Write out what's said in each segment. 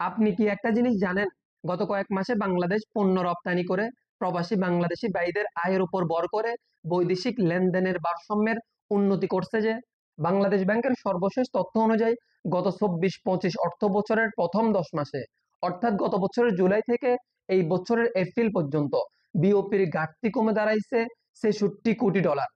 আপনি কি একটা জিনিস জানেন? গত কয়েক মাসে বাংলাদেশ পণ্য রপ্তানি করে, প্রবাসী বাংলাদেশি ভাইদের আয়ের উপর ভর করে বৈদেশিক লেনদেনের ভারসাম্যের উন্নতি করছে যে, বাংলাদেশ ব্যাংকের সর্বশেষ তথ্য অনুযায়ী গত চব্বিশ পঁচিশ অর্থ বছরের প্রথম দশ মাসে, অর্থাৎ গত বছরের জুলাই থেকে এই বছরের এপ্রিল পর্যন্ত বিওপির ঘাটতি কমে দাঁড়াইছে ছেষট্টি কোটি ডলার।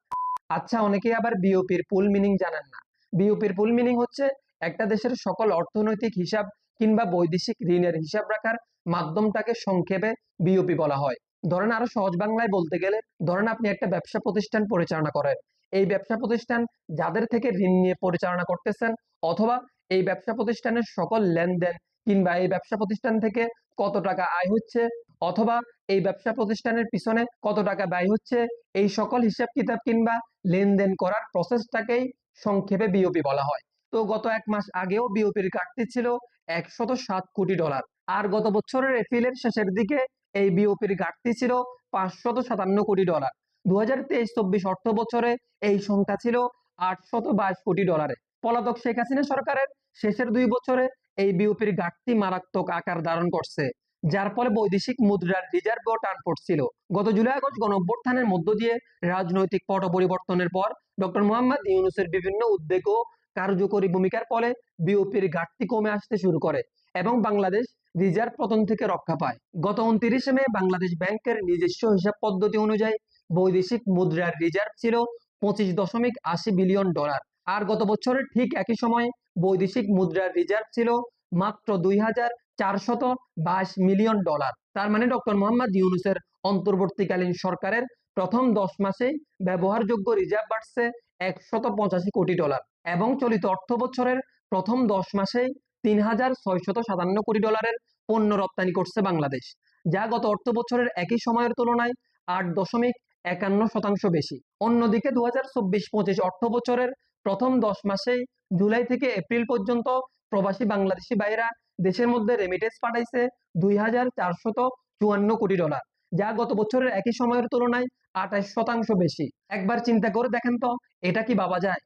আচ্ছা অনেকেই আবার বিওপির ফুল মিনিং জানেন না। বিওপির ফুল মিনিং হচ্ছে একটা দেশের সকল অর্থনৈতিক হিসাব কিংবা বৈদেশিক ঋণের হিসাব রাখার মাধ্যমটাকে সংক্ষেপে বিওপি বলা হয়। ধরেন আরও সহজ বাংলায় বলতে গেলে, ধরেন আপনি একটা ব্যবসা প্রতিষ্ঠান পরিচালনা করেন। এই ব্যবসা প্রতিষ্ঠান যাদের থেকে ঋণ নিয়ে পরিচালনা করতেছেন অথবা এই ব্যবসা প্রতিষ্ঠানের সকল লেনদেন কিংবা এই ব্যবসা প্রতিষ্ঠান থেকে কত টাকা আয় হচ্ছে অথবা এই ব্যবসা প্রতিষ্ঠানের পিছনে কত টাকা ব্যয় হচ্ছে, এই সকল হিসাব কিতাব কিংবা লেনদেন করার প্রসেসটাকেই সংক্ষেপে বিওপি বলা হয়। তো গত এক মাস আগেও বিওপির ঘাটতি ছিল একশত সাত কোটি ডলার। আর গত বছরের এপ্রিলের শেষের দিকে এই বিওপির ঘাটতি ছিল পাঁচশত সাতান্ন কোটি ডলার। দু হাজার তেইশ চব্বিশ অর্থ বছরে এই সংখ্যা ছিল আটশত বাইশ কোটি ডলারে। পলাতক শেখ হাসিনা সরকারের শেষের দুই বছরে এই বিওপির ঘাটতি মারাত্মক আকার ধারণ করছে, যার ফলে বৈদেশিক মুদ্রার রিজার্ভও টান পড়ছিল। গত জুলাই আগস্ট গণঅভ্যুত্থানের মধ্য দিয়ে রাজনৈতিক পট পরিবর্তনের পর ডক্টর মোহাম্মদ ইউনুসের বিভিন্ন উদ্যোগ ও কার্যকরী ভূমিকার ফলে বিওপির ঘাটতি কমে আসতে শুরু করে এবং বাংলাদেশ রিজার্ভ পতন থেকে রক্ষা পায়। গত উনত্রিশে মে বাংলাদেশ ব্যাংকের নিজস্ব হিসাব পদ্ধতি অনুযায়ী বৈদেশিক মুদ্রার রিজার্ভ ছিল পঁচিশ দশমিক আশি বিলিয়ন ডলার। আর গত বছরের ঠিক একই সময়ে বৈদেশিক মুদ্রার রিজার্ভ ছিল মাত্র দুই হাজার চারশত বাইশ মিলিয়ন ডলার। তার মানে ডক্টর মোহাম্মদ ইউনুসের অন্তর্বর্তীকালীন সরকারের প্রথম দশ মাসেই ব্যবহারযোগ্য রিজার্ভ বাড়ছে একশত পঁচাশি কোটি ডলার এবং চলিত অর্থ বছরের প্রথম দশ মাসেই তিন হাজার ছয়শত সাতান্ন কোটি ডলারের পণ্য রপ্তানি করছে বাংলাদেশ, যা গত অর্থ বছরের একই সময়ের তুলনায় আট দশমিক একান্ন শতাংশ বেশি। অন্যদিকে দু হাজার চব্বিশ পঁচিশ অর্থ বছরের প্রথম দশ মাসেই জুলাই থেকে এপ্রিল পর্যন্ত প্রবাসী বাংলাদেশি ভাইরা দেশের মধ্যে রেমিটেন্স পাঠাইছে দুই হাজার চারশত চুয়ান্ন কোটি ডলার, যা গত বছরের একই সময়ের তুলনায় আঠাশ শতাংশ বেশি। একবার চিন্তা করে দেখেন তো, এটা কি ভাবা যায়?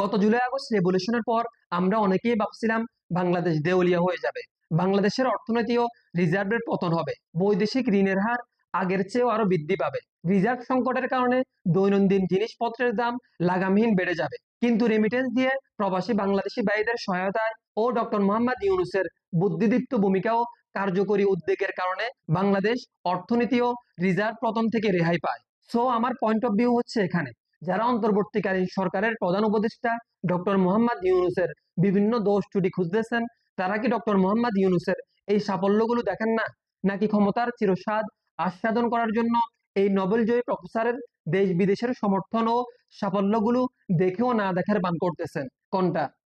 গত জুলাই আগস্ট রেভলিউশনের পর আমরা অনেকেই ভাবছিলাম বাংলাদেশ দেউলিয়া হয়ে যাবে। বাংলাদেশের অর্থনীতি ও রিজার্ভের পতন হবে। বৈদেশিক ঋণের হার আগের চেয়েও আরও বৃদ্ধি পাবে। রিজার্ভ সংকটের কারণে দৈনন্দিন জিনিসপত্রের দাম লাগামহীন বেড়ে যাবে। কিন্তু রেমিটেন্স দিয়ে প্রবাসী বাংলাদেশি ভাইদের সহায়তায় ও ডক্টর মোহাম্মদ ইউনুসের বুদ্ধিদীপ্ত ভূমিকাও কার্যকরী উদ্যোগের কারণে বাংলাদেশ অর্থনীতি ও রিজার্ভ পতন থেকে রেহাই পায়। সো আমার পয়েন্ট অফ ভিউ হচ্ছে এখানে। যারা অন্তর্বর্তীকালীন সরকারের প্রধান উপদেষ্টা ডক্টর মোহাম্মদ ইউনুসের বিভিন্ন দোষ ত্রুটি খুঁজতেছেন, তারা কি ডক্টর মোহাম্মদ ইউনুসের এই সাফল্যগুলো দেখেন না? নাকি ক্ষমতার চিরস্বাদ আস্বাদন করার জন্য এই নোবেল জয়ী প্রফেসরের দেশ বিদেশের সমর্থন ও সাফল্যগুলো দেখেও না দেখার বান করতেছেন? কোনটা?